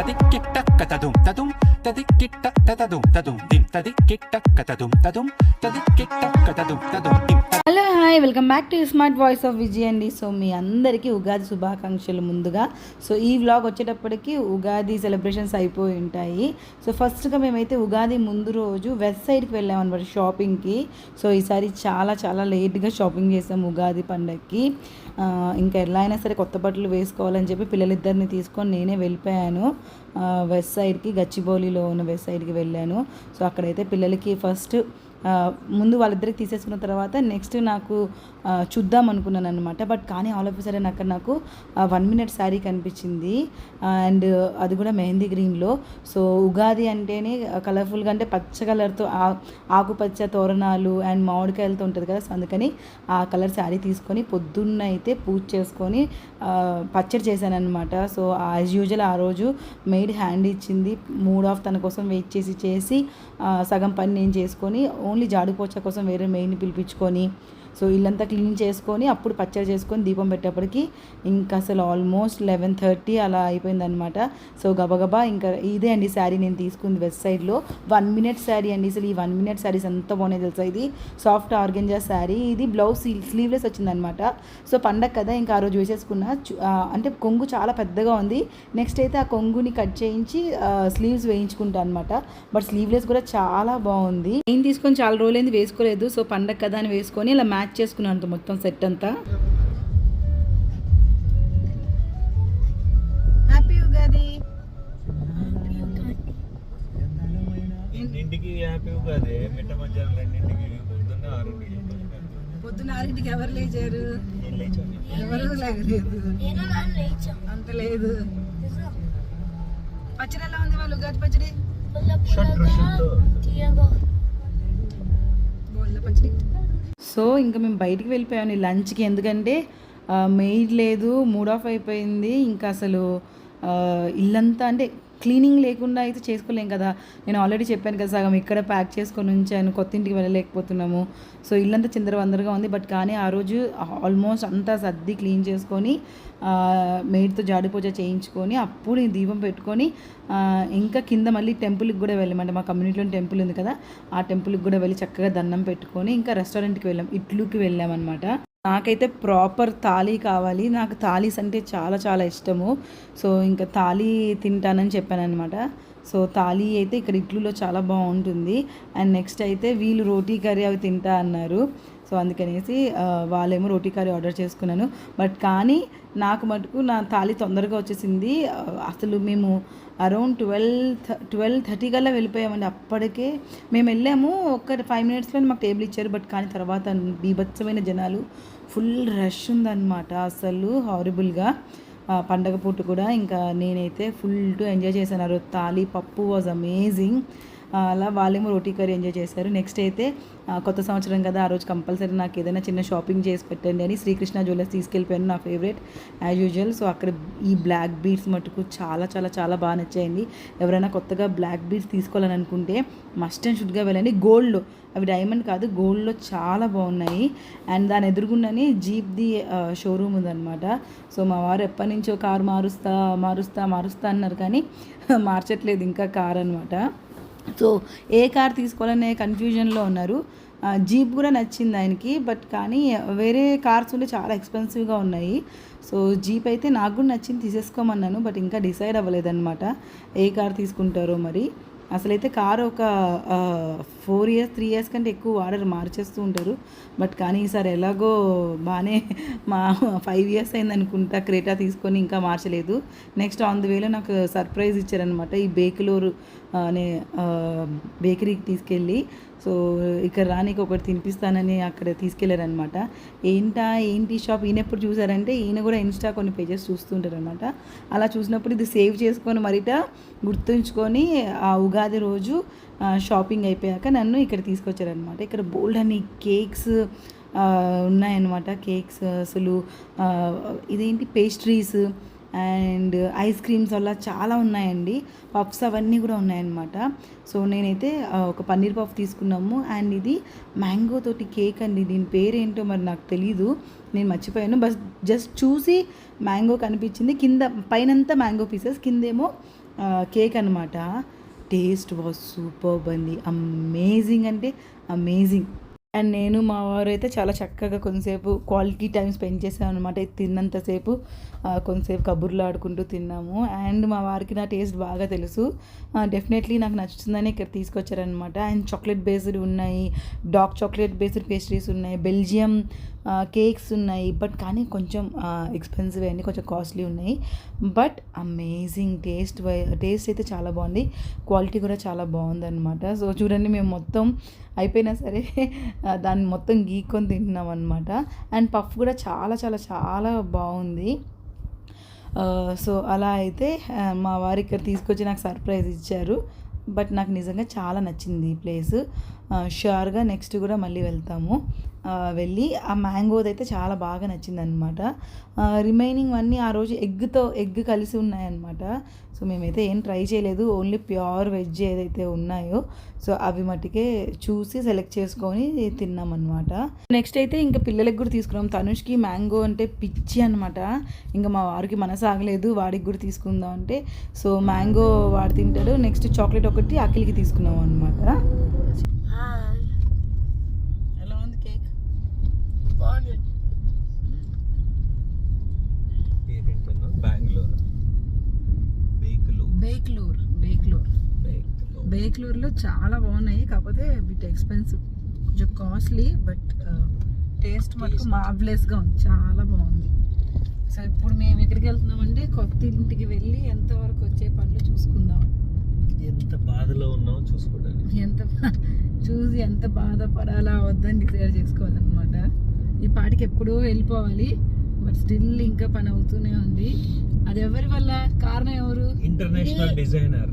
తదిక్కిట్ట కతదుం తది కిట్ట తతదుం తదుం దిం కిట్ట కతదుం తదుం తదిక్కిట్ట కతదుం తదుం దిం hello hi welcome back to smart voice of Vijay అండి. సో మీ అందరికీ ఉగాది శుభాకాంక్షలు ముందుగా. సో ఈ వ్లాగ్ వచ్చేటప్పటికి ఉగాది సెలబ్రేషన్స్ అయిపోయి ఉంటాయి. సో ఫస్ట్గా మేమైతే ఉగాది ముందు రోజు వెస్ట్ సైడ్కి వెళ్ళామన్నమాట షాపింగ్కి. సో ఈసారి చాలా చాలా లేట్గా షాపింగ్ చేసాం ఉగాది పండగకి ఇంకా ఎలా అయినా సరే కొత్త బట్టలు వేసుకోవాలని చెప్పి పిల్లలిద్దరిని తీసుకొని నేనే వెళ్ళిపోయాను. వెస్ట్ సైడ్కి గచ్చిబౌలిలో ఉన్న వెబ్సైట్కి వెళ్ళాను. సో అక్కడైతే పిల్లలకి ఫస్ట్ ముందు వాళ్ళిద్దరికి తీసేసుకున్న తర్వాత నెక్స్ట్ నాకు చూద్దాం అనుకున్నాను అనమాట బట్ కానీ ఆల్ ఆఫ్ సడన్ అక్కడ నాకు వన్ మినిట్ శారీ కనిపించింది. అండ్ అది కూడా మెహందీ గ్రీన్లో సో ఉగాది అంటేనే కలర్ఫుల్గా అంటే పచ్చ కలర్తో ఆకుపచ్చ తోరణాలు అండ్ మామిడికాయలతో ఉంటుంది కదా. సో అందుకని ఆ కలర్ శారీ తీసుకొని పొద్దున్న అయితే పూజ చేసుకొని పచ్చడి చేశాను అనమాట సో యాజ్ యూజువల్ ఆ రోజు మెయిడ్ హ్యాండ్ ఇచ్చింది. మూడ్ ఆఫ్ తన కోసం వెయిట్ చేసి చేసి సగం పని నేను చేసుకొని ఓన్లీ జాడిపోచ కోసం వేరే మెయిన్ పిలిపించుకొని సో ఇల్లంతా క్లీన్ చేసుకొని అప్పుడు పచ్చడి చేసుకొని దీపం పెట్టేప్పటికి ఇంకా అసలు ఆల్మోస్ట్ లెవెన్ థర్టీ అలా అయిపోయిందనమాట సో గబగబా ఇంకా ఇదే అండి శారీ నేను తీసుకుంది వెస్ట్ సైడ్లో. వన్ మినిట్ శారీ అండి అసలు ఈ వన్ మినిట్ శారీస్ ఎంత బాగున్నాయి తెలుసా ఇది? Soft organza sari. ఇది బ్లౌజ్ స్లీవ్లెస్ వచ్చిందనమాట సో పండగ కదా ఇంకా ఆ రోజు వేసేసుకున్న. అంటే కొంగు చాలా పెద్దగా ఉంది. నెక్స్ట్ అయితే ఆ కొంగుని కట్ చేయించి స్లీవ్స్ వేయించుకుంటా అనమాట బట్ స్లీవ్లెస్ కూడా చాలా బాగుంది. నేను తీసుకొని చాలా రోజులైంది వేసుకోలేదు. సో పండగ కదా అని వేసుకొని ఇలా మ్యాచ్ చేసుకున్నాను మొత్తం సెట్ అంతా. హ్యాపీ ఉగాది హ్యాపీ ఉగాది మిట్ట మధ్యాహ్నం రెండింటికి పొద్దున్న ఆరింటికి పొద్దున్న ఆరింటికి ఎవరు లేచారు? ఎవరు లేగలేదు. అంత లేదు. పచ్చడి ఎలా ఉంది వాళ్ళు ఉగాది పచ్చడి? పచ్చడి. సో ఇంకా మేము బయటికి వెళ్ళిపోయాం ఈ లంచ్కి. ఎందుకంటే మెయిడ్ లేదు మూడ్ ఆఫ్ అయిపోయింది. ఇంకా అసలు ఇల్లంతా అంటే క్లీనింగ్ లేకుండా అయితే చేసుకోలేం కదా. నేను ఆల్రెడీ చెప్పాను కదా సగం ఇక్కడ ప్యాక్ చేసుకొని ఉంచాను కొత్త ఇంటికి వెళ్ళలేకపోతున్నాము. సో ఇల్లంతా చిందరవందరగా ఉంది. బట్ కానీ ఆ రోజు ఆల్మోస్ట్ అంతా సర్ది క్లీన్ చేసుకొని మెయిడ్తో జాడిపూజ చేయించుకొని అప్పుడు నేను దీపం పెట్టుకొని ఇంకా కింద మళ్ళీ టెంపుల్కి కూడా వెళ్ళామంటే మా కమ్యూనిటీలో టెంపుల్ ఉంది కదా ఆ టెంపుల్కి కూడా వెళ్ళి చక్కగా దండం పెట్టుకొని ఇంకా రెస్టారెంట్కి వెళ్ళాం ఇడ్లుకి వెళ్ళామన్నమాట. నాకైతే ప్రాపర్ థాలీ కావాలి. నాకు థాలీస్ అంటే చాలా చాలా ఇష్టము. సో ఇంకా థాలీ తింటానని చెప్పాననమాట సో థాలీ అయితే ఇక్కడ ఇడ్లీలో చాలా బాగుంటుంది. అండ్ నెక్స్ట్ అయితే వీళ్ళు రోటీ కర్రీ అవి తింటా అన్నారు. సో అందుకనేసి వాళ్ళేమో రోటీ కర్రీ ఆర్డర్ చేసుకున్నాను. బట్ కానీ నాకు మటుకు నా థాలీ తొందరగా వచ్చేసింది. అసలు మేము అరౌండ్ ట్వెల్వ్ ట్వెల్వ్ థర్టీ కల్లా వెళ్ళిపోయామండి. అప్పటికే మేము వెళ్ళాము. ఒక ఫైవ్ మినిట్స్లో మాకు టేబుల్ ఇచ్చారు. బట్ కానీ తర్వాత బీభత్సమైన జనాలు ఫుల్ రష్ ఉందన్నమాట. అసలు హారిబుల్గా. పండగ పూట కూడా ఇంకా నేనైతే ఫుల్ టు ఎంజాయ్ చేశాను. ఆ రోజు తాలి పప్పు వాజ్ అమేజింగ్. అలా వాళ్ళేమో రోటీ కర్రీ ఎంజాయ్ చేశారు. నెక్స్ట్ అయితే కొత్త సంవత్సరం కదా ఆ రోజు కంపల్సరీ నాకు ఏదైనా చిన్న షాపింగ్ చేసి పెట్టండి అని శ్రీకృష్ణ జ్యువెలర్స్ తీసుకెళ్ళిపోయాను నా ఫేవరెట్ యాజ్ యూజువల్ సో అక్కడ ఈ బ్లాక్ బీడ్స్ మటుకు చాలా చాలా చాలా బాగా నచ్చాయండి. ఎవరైనా కొత్తగా బ్లాక్ బీడ్స్ తీసుకోవాలని అనుకుంటే మస్ట్ అండ్ షుడ్గా వెళ్ళండి. గోల్డ్లో అవి డైమండ్ కాదు గోల్డ్లో చాలా బాగున్నాయి. అండ్ దాని ఎదురుగుండానే జీప్ది షోరూమ్ ఉందన్నమాట. సో మా వారు ఎప్పటి నుంచో కారు మారుస్తా మారుస్తా మారుస్తా అన్నారు కానీ మార్చట్లేదు ఇంకా కార్ అనమాట సో ఏ కార్ తీసుకోవాలనే కన్ఫ్యూజన్లో ఉన్నారు. జీప్ కూడా నచ్చింది ఆయనకి బట్ కానీ వేరే కార్స్ ఉంటే చాలా ఎక్స్పెన్సివ్గా ఉన్నాయి. సో జీప్ అయితే నాకు కూడా నచ్చింది తీసేసుకోమన్నాను బట్ ఇంకా డిసైడ్ అవ్వలేదన్నమాట. ఏ కార్ తీసుకుంటారో మరి. అసలైతే కారు ఒక ఫోర్ ఇయర్స్ త్రీ ఇయర్స్ కంటే ఎక్కువ వాడరు మార్చేస్తూ ఉంటారు. బట్ కానీ ఈసారి ఎలాగో బాగానే మా ఫైవ్ ఇయర్స్ అయింది అనుకుంటా క్రేటా తీసుకొని ఇంకా మార్చలేదు. నెక్స్ట్ ఆన్ ది వేలో నాకు సర్ప్రైజ్ ఇచ్చారనమాట ఈ బేకలూరు అనే బేకరీకి తీసుకెళ్ళి. సో ఇక్కడ రానికి ఒకటి తినిపిస్తానని అక్కడ తీసుకెళ్ళారనమాట ఏంటా ఏంటి షాప్? ఈయన ఎప్పుడు చూసారంటే ఈయన కూడా ఇన్స్టా కొన్ని పేజెస్ చూస్తుంటారనమాట అలా చూసినప్పుడు ఇది సేవ్ చేసుకొని మరిట గుర్తుంచుకొని ఆ ఉగాది రోజు షాపింగ్ అయిపోయాక నన్ను ఇక్కడ తీసుకొచ్చారనమాట ఇక్కడ బోల్డ్ అని కేక్స్ ఉన్నాయన్నమాట. కేక్స్ అసలు ఇదేంటి పేస్ట్రీస్ అండ్ ఐస్ క్రీమ్స్ అలా చాలా ఉన్నాయండి. పఫ్స్ అవన్నీ కూడా ఉన్నాయన్నమాట. సో నేనైతే ఒక పన్నీర్ పఫ్ తీసుకున్నాము. అండ్ ఇది మ్యాంగో తోటి కేక్ అండి. దీని పేరేంటో మరి నాకు తెలీదు. నేను మర్చిపోయాను. బస్ జస్ట్ చూసి మ్యాంగో కనిపించింది. కింద పైనంతా మ్యాంగో పీసెస్ కిందేమో కేక్ అనమాట టేస్ట్ వాజ్ సూపర్ బంది అమేజింగ్ అంటే అమేజింగ్. అండ్ నేను మా వారు అయితే చాలా చక్కగా కొంతసేపు క్వాలిటీ టైం స్పెండ్ చేసాను అనమాట తిన్నంతసేపు కొంతసేపు కబుర్లు ఆడుకుంటూ తిన్నాము. అండ్ మా వారికి నా టేస్ట్ బాగా తెలుసు. డెఫినెట్లీ నాకు నచ్చుతుందని ఇక్కడ తీసుకొచ్చారనమాట అండ్ చాక్లెట్ బేస్డ్ ఉన్నాయి డార్క్ చాక్లెట్ బేస్డ్ పేస్ట్రీస్ ఉన్నాయి బెల్జియం కేక్స్ ఉన్నాయి బట్ కానీ కొంచెం ఎక్స్పెన్సివ్ అండి కొంచెం కాస్ట్లీ ఉన్నాయి. బట్ అమేజింగ్ టేస్ట్ టేస్ట్ అయితే చాలా బాగుంది. క్వాలిటీ కూడా చాలా బాగుందన్నమాట. సో చూడండి మేము మొత్తం అయిపోయినా సరే దాన్ని మొత్తం గీక్కొని తింటున్నాం అనమాట అండ్ పఫ్ కూడా చాలా చాలా చాలా బాగుంది. సో అలా అయితే మా వారి ఇక్కడ తీసుకొచ్చి నాకు సర్ప్రైజ్ ఇచ్చారు. బట్ నాకు నిజంగా చాలా నచ్చింది ఈ ప్లేస్ షూర్గా నెక్స్ట్ కూడా మళ్ళీ వెళ్తాము. వెళ్ళి ఆ మ్యాంగోది అయితే చాలా బాగా నచ్చిందనమాట రిమైనింగ్ అన్నీ ఆ రోజు ఎగ్తో ఎగ్ కలిసి ఉన్నాయన్నమాట. సో మేమైతే ఏం ట్రై చేయలేదు. ఓన్లీ ప్యూర్ వెజ్ ఏదైతే ఉన్నాయో సో అవి మట్టుకే చూసి సెలెక్ట్ చేసుకొని తిన్నామన్నమాట. నెక్స్ట్ అయితే ఇంకా పిల్లలకి కూడా తీసుకున్నాం. తనుష్కి మ్యాంగో అంటే పిచ్చి అనమాట ఇంకా మా వారికి మనసు ఆగలేదు. వాడికి కూడా తీసుకుందాం అంటే. సో మ్యాంగో వాడు తింటాడు. నెక్స్ట్ చాక్లెట్ ఒకటి అఖిల్కి తీసుకున్నాం అనమాట ఎలా ఉంది కేక్ పేరేంటన్నా బెంగళూరు బేకులు బేక్లూర్ బేక్లూర్ బేకులు బేక్లూర్లో చాలా బాగున్నాయి. కాకపోతే బిట్ ఎక్స్పెన్సివ్ కొంచెం కాస్ట్లీ బట్ టేస్ట్ మటుకు మార్వలెస్గా ఉంది. చాలా బాగుంది. సో ఇప్పుడు మేము ఎక్కడికి వెళ్తున్నామంటే కొత్త ఇంటికి వెళ్ళి ఎంతవరకు వచ్చే పనులు చూసుకుందాం. ఎంత బాధలో ఉన్నామో చూసుకోవడానికి. ఎంత చూసి ఎంత బాధపడాలా వద్దని డిసైడ్ చేసుకోవాలన్నమాట. ఈ పాటికి ఎప్పుడో వెళ్ళిపోవాలి. బట్ స్టిల్ ఇంకా పని అవుతూనే ఉంది. అది ఎవరి వల్ల? కారణం ఎవరు? ఇంటర్నేషనల్ డిజైనర్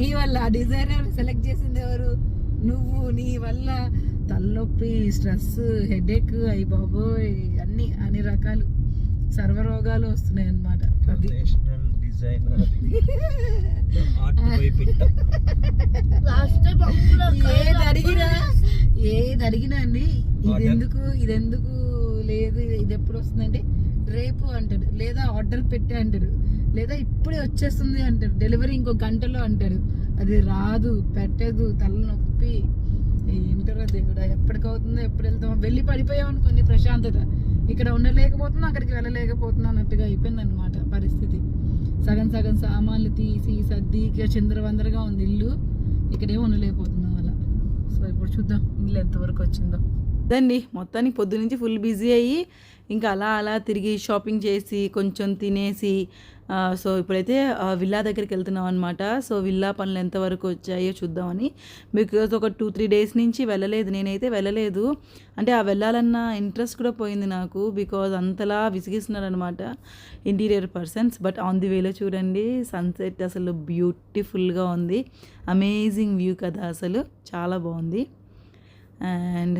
నీ వల్ల. ఆ డిజైనర్ సెలెక్ట్ చేసింది ఎవరు? నువ్వు నీ వల్ల. తలనొప్పి స్ట్రెస్ హెడేక్ అయ్యి బాబోయ్ అన్ని అన్ని రకాలు. సర్వరోగాలు వస్తున్నాయి పిట్ట. ఏది అడిగినా ఏది అడిగినా అండి ఇది Order. లేదు ఇది ఎప్పుడు వస్తుందంటే రేపు అంటాడు లేదా ఆర్డర్ పెట్టే అంటాడు లేదా ఇప్పుడే వచ్చేస్తుంది అంటాడు డెలివరీ ఇంకో గంటలో అంటాడు. అది రాదు పెట్టదు తలనొప్పి. ఏంటరా దేవుడా ఎప్పటికవుతుందో ఎప్పుడు వెళ్తామో వెళ్ళి పడిపోయావు అనుకోండి ప్రశాంతత. ఇక్కడ ఉండలేకపోతున్నా అక్కడికి వెళ్ళలేకపోతున్నా అన్నట్టుగా అయిపోయింది అనమాట పరిస్థితి. సగం సగం సామాన్లు తీసి సర్ది చంద్రవందరగా ఉంది ఇల్లు. ఇక్కడేం ఉండలేకపోతున్నాం అలా. సో ఇప్పుడు చూద్దాం ఇల్లు ఎంతవరకు వచ్చిందో. అదండి మొత్తానికి పొద్దునుంచి ఫుల్ బిజీ అయ్యి ఇంకా అలా అలా తిరిగి షాపింగ్ చేసి కొంచెం తినేసి సో ఇప్పుడైతే విల్లా దగ్గరికి వెళ్తున్నాం అనమాట సో విల్లా పనులు ఎంతవరకు వచ్చాయో చూద్దామని. బికాజ్ ఒక టూ త్రీ డేస్ నుంచి వెళ్ళలేదు. నేనైతే వెళ్ళలేదు. అంటే ఆ వెళ్ళాలన్న ఇంట్రెస్ట్ కూడా పోయింది నాకు. బికాజ్ అంతలా విసిగిస్తున్నారు అనమాట interior persons. But on the వేలో చూడండి సన్సెట్ అసలు బ్యూటిఫుల్గా ఉంది. అమేజింగ్ వ్యూ కదా అసలు. చాలా బాగుంది. అండ్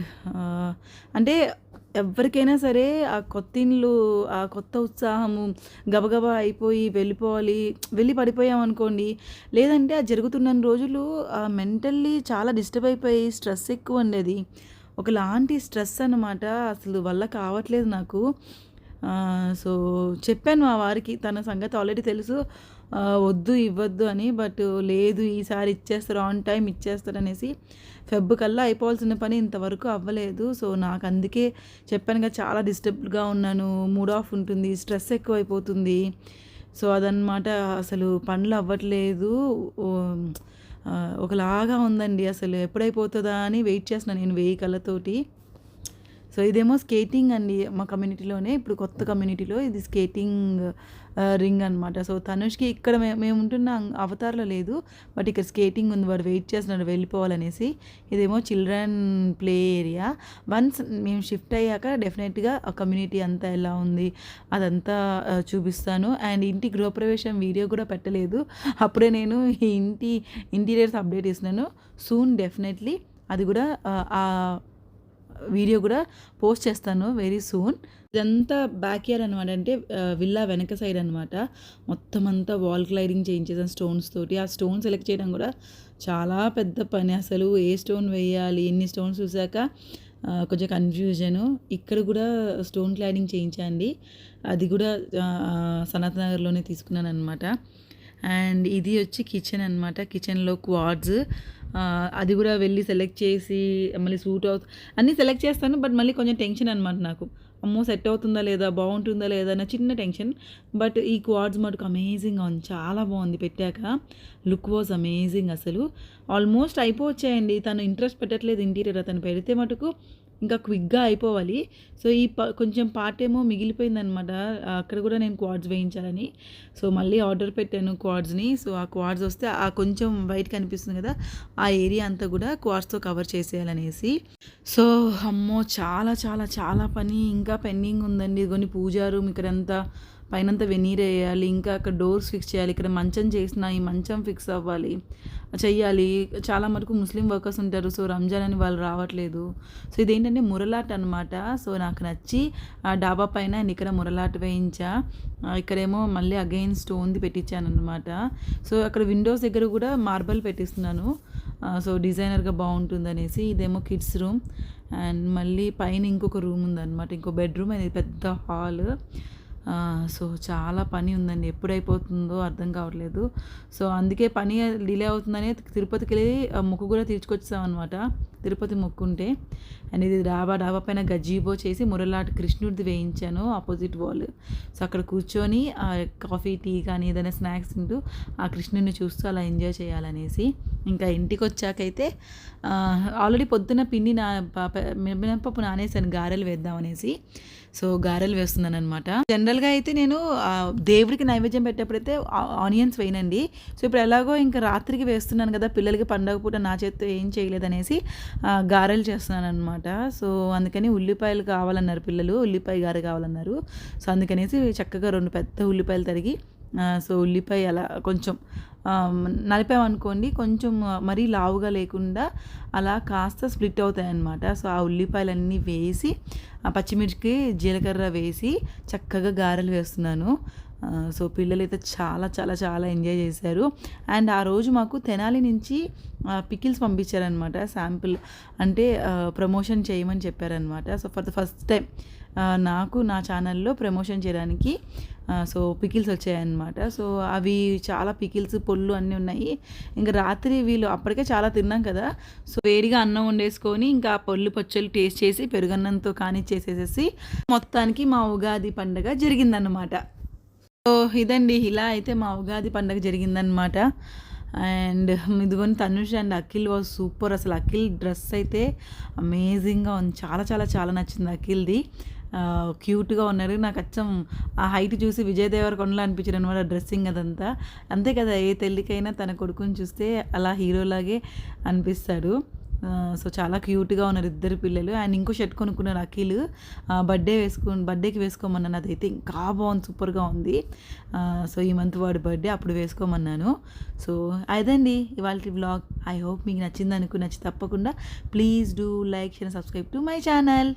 అంటే ఎవరికైనా సరే ఆ కొత్త ఇండ్లు ఆ కొత్త ఉత్సాహము గబగబా అయిపోయి వెళ్ళిపోవాలి వెళ్ళి పడిపోయాం అనుకోండి. లేదంటే ఆ జరుగుతున్న రోజులు మెంటల్లీ చాలా డిస్టర్బ్ అయిపోయి స్ట్రెస్ ఎక్కువ ఉండేది. ఒకలాంటి స్ట్రెస్ అనమాట అసలు వల్ల కావట్లేదు నాకు. సో చెప్పాను మా వారికి తన సంగతి ఆల్రెడీ తెలుసు. వద్దు ఇవ్వద్దు అని బట్ లేదు ఈసారి ఇచ్చేస్తారు ఆన్ టైం ఇచ్చేస్తారు అనేసి ఫెబ్ కల్లా అయిపోవాల్సిన పని ఇంతవరకు అవ్వలేదు. సో నాకు అందుకే చెప్పాను కదా చాలా డిస్టర్బ్డ్గా ఉన్నాను మూడ్ ఆఫ్ ఉంటుంది స్ట్రెస్ ఎక్కువైపోతుంది. సో అదనమాట అసలు పనులు అవ్వట్లేదు. ఒకలాగా ఉందండి అసలు ఎప్పుడైపోతుందా అని వెయిట్ చేస్తున్నాను నేను వెయ్యి కళ్ళతోటి. సో ఇదేమో స్కేటింగ్ అండి మా కమ్యూనిటీలోనే ఇప్పుడు కొత్త కమ్యూనిటీలో ఇది స్కేటింగ్ రింగ్ అనమాట సో తనుష్కి ఇక్కడ మేము ఉంటున్న అవతారలో లేదు. బట్ ఇక్కడ స్కేటింగ్ ఉంది. వాడు వెయిట్ చేస్తున్నాడు. వెళ్ళిపోవాలనేసి. ఇదేమో చిల్డ్రన్ ప్లే ఏరియా. వన్స్ మేము షిఫ్ట్ అయ్యాక డెఫినెట్గా ఆ కమ్యూనిటీ అంతా ఎలా ఉంది అదంతా చూపిస్తాను. అండ్ ఇంటి గృహప్రవేశం వీడియో కూడా పెట్టలేదు. అప్పుడే నేను ఈ ఇంటి ఇంటీరియర్స్ అప్డేట్ చేసినాను సూన్ డెఫినెట్లీ అది కూడా వీడియో కూడా పోస్ట్ చేస్తాను వెరీ సూన్ ఇదంతా బ్యాక్ ఇయర్ అనమాట అంటే విల్లా వెనక సైడ్ అనమాట మొత్తం అంతా వాల్ క్లైడింగ్ చేయించేసాను స్టోన్స్ తోటి. ఆ స్టోన్ సెలెక్ట్ చేయడం కూడా చాలా పెద్ద పని అసలు. ఏ స్టోన్ వేయాలి ఎన్ని స్టోన్స్ చూసాక కొంచెం కన్ఫ్యూజను ఇక్కడ కూడా స్టోన్ క్లైడింగ్ చేయించండి అది కూడా సనత్ నగర్లోనే తీసుకున్నాను అనమాట అండ్ ఇది వచ్చి కిచెన్ అనమాట కిచెన్లో క్వాడ్స్ అది కూడా వెళ్ళి సెలెక్ట్ చేసి మళ్ళీ సూట్ అవుతుంది అన్నీ సెలెక్ట్ చేస్తాను బట్ మళ్ళీ కొంచెం టెన్షన్ అనమాట నాకు. అమ్మో సెట్ అవుతుందా లేదా బాగుంటుందా లేదా అన్న చిన్న టెన్షన్ బట్ ఈ క్వాడ్స్ మటుకు అమేజింగ్గా ఉంది చాలా బాగుంది పెట్టాక. లుక్ వాజ్ అమేజింగ్ అసలు. ఆల్మోస్ట్ అయిపోవచ్చాయండి తను ఇంట్రెస్ట్ పెట్టట్లేదు ఇంటీరియర్ అతను పెడితే మటుకు. ఇంకా క్విక్గా అయిపోవాలి. సో ఈ ప కొంచెం పార్ట్ ఏమో మిగిలిపోయిందనమాట అక్కడ కూడా నేను క్వాడ్స్ వేయించాలని. సో మళ్ళీ ఆర్డర్ పెట్టాను క్వాడ్స్ని. సో ఆ క్వాడ్స్ వస్తే ఆ కొంచెం వైట్ కనిపిస్తుంది కదా ఆ ఏరియా అంతా కూడా క్వాడ్స్తో కవర్ చేసేయాలనేసి. సో అమ్మో చాలా చాలా చాలా పని. ఇంకా పెండింగ్ ఉందండి. కొన్ని పూజారు ఇక్కడ ఇక్కడంతా. పైనంతా వెనీర్ వేయాలి ఇంకా అక్కడ డోర్స్ ఫిక్స్ చేయాలి ఇక్కడ మంచం చేసిన ఈ మంచం ఫిక్స్ అవ్వాలి చెయ్యాలి. చాలా మటుకు ముస్లిం వర్కర్స్ ఉంటారు సో రంజాన్ అని వాళ్ళు రావట్లేదు. సో ఇదేంటంటే మురలాట్ అనమాట సో నాకు నచ్చి ఆ డాబా పైన నేను ఇక్కడ మురలాట్ వేయించా. ఇక్కడేమో మళ్ళీ అగైన్ స్టోన్ది పెట్టించాను అనమాట సో అక్కడ విండోస్ దగ్గర కూడా మార్బల్ పెట్టిస్తున్నాను. సో డిజైనర్గా బాగుంటుంది అనేసి ఇదేమో కిడ్స్ రూమ్. అండ్ మళ్ళీ పైన ఇంకొక రూమ్ ఉందన్నమాట ఇంకో బెడ్రూమ్ అనేది పెద్ద హాల్. సో చాలా పని ఉందండి. ఎప్పుడు అయిపోతుందో అర్థం కావట్లేదు. సో అందుకే పని డిలే అవుతుందని తిరుపతికి వెళ్ళి ముక్కు కూడా తీర్చుకొచ్చాం అనమాట తిరుపతి మొక్కుంటే. అండ్ ఇది డాబా డాబా పైన గజీబో చేసి మురలాట కృష్ణుడిది వేయించాను ఆపోజిట్ వాల్. సో అక్కడ కూర్చొని కాఫీ టీ కానీ ఏదైనా స్నాక్స్ తింటూ ఆ కృష్ణుడిని చూస్తూ అలా ఎంజాయ్ చేయాలనేసి. ఇంకా ఇంటికి వచ్చాకైతే ఆల్రెడీ పొద్దున్న పిండి నా మినపప్పు నానేసాను గారెలు వేద్దామనేసి. సో గారెలు వేస్తున్నాను అనమాట జనరల్గా అయితే నేను దేవుడికి నైవేద్యం పెట్టేప్పుడైతే ఆనియన్స్ వేయనండి. సో ఇప్పుడు ఎలాగో ఇంకా రాత్రికి వేస్తున్నాను కదా పిల్లలకి పండగ పూట నా చేత్తో ఏం చేయలేదనేసి గారెలు చేస్తున్నాను అనమాట సో అందుకని ఉల్లిపాయలు కావాలన్నారు పిల్లలు ఉల్లిపాయ గారె కావాలన్నారు. సో అందుకనేసి చక్కగా రెండు పెద్ద ఉల్లిపాయలు తరిగి సో ఉల్లిపాయ అలా కొంచెం ఆ, నలిపామనుకోండి కొంచెం మరీ లావుగా లేకుండా అలా కాస్త స్ప్లిట్ అవుతాయి అన్నమాట సో ఆ ఉల్లిపాయలన్నీ వేసి ఆ పచ్చిమిర్చికి జీలకర్ర వేసి చక్కగా గారెలు వేస్తున్నాను. సో పిల్లలైతే చాలా చాలా చాలా ఎంజాయ్ చేశారు. అండ్ ఆ రోజు మాకు తెనాలి నుంచి పికిల్స్ పంపించారనమాట శాంపిల్ అంటే ప్రమోషన్ చేయమని చెప్పారనమాట so for the first time నాకు నా ఛానల్లో ప్రమోషన్ చేయడానికి సో పికిల్స్ వచ్చాయన్నమాట. సో అవి చాలా పికిల్స్ పొల్లు అన్నీ ఉన్నాయి. ఇంకా రాత్రి వీళ్ళు అప్పటికే చాలా తిన్నాం కదా. సో వేడిగా అన్నం వండేసుకొని ఇంకా ఆ పొల్లు పచ్చళ్ళు టేస్ట్ చేసి పెరుగన్నంతో కానిచ్చేసేసేసి మొత్తానికి మా ఉగాది పండగ జరిగిందన్నమాట. సో ఇదండి ఇలా అయితే మా ఉగాది పండగ జరిగిందనమాట and ఇదిగోని Tanush and Akhil was super. అసలు అఖిల్ డ్రెస్ అయితే అమేజింగ్గా ఉంది. చాలా చాలా చాలా నచ్చింది అఖిల్ది. క్యూట్గా ఉన్నారు. నాకు అచ్చం ఆ హైట్ చూసి విజయ్ దేవరకొండలో అనిపించారు అనమాట డ్రెస్సింగ్ అదంతా. అంతే కదా ఏ తల్లికైనా తన కొడుకుని చూస్తే అలా హీరోలాగే అనిపిస్తాడు. సో చాలా క్యూట్గా ఉన్నారు ఇద్దరు పిల్లలు. అండ్ ఇంకో షర్ట్ కొనుక్కున్నారు అఖిల్. బర్త్డే వేసుకో బర్త్డేకి వేసుకోమన్నాను. అదైతే ఇంకా బాగుంది సూపర్గా ఉంది. సో ఈ మంత్ వాడి బర్త్డే అప్పుడు వేసుకోమన్నాను. సో అదండి ఇవాళ వ్లాగ్ ఐ హోప్ మీకు నచ్చింది అనుకుని నచ్చి తప్పకుండా please do like share subscribe to my channel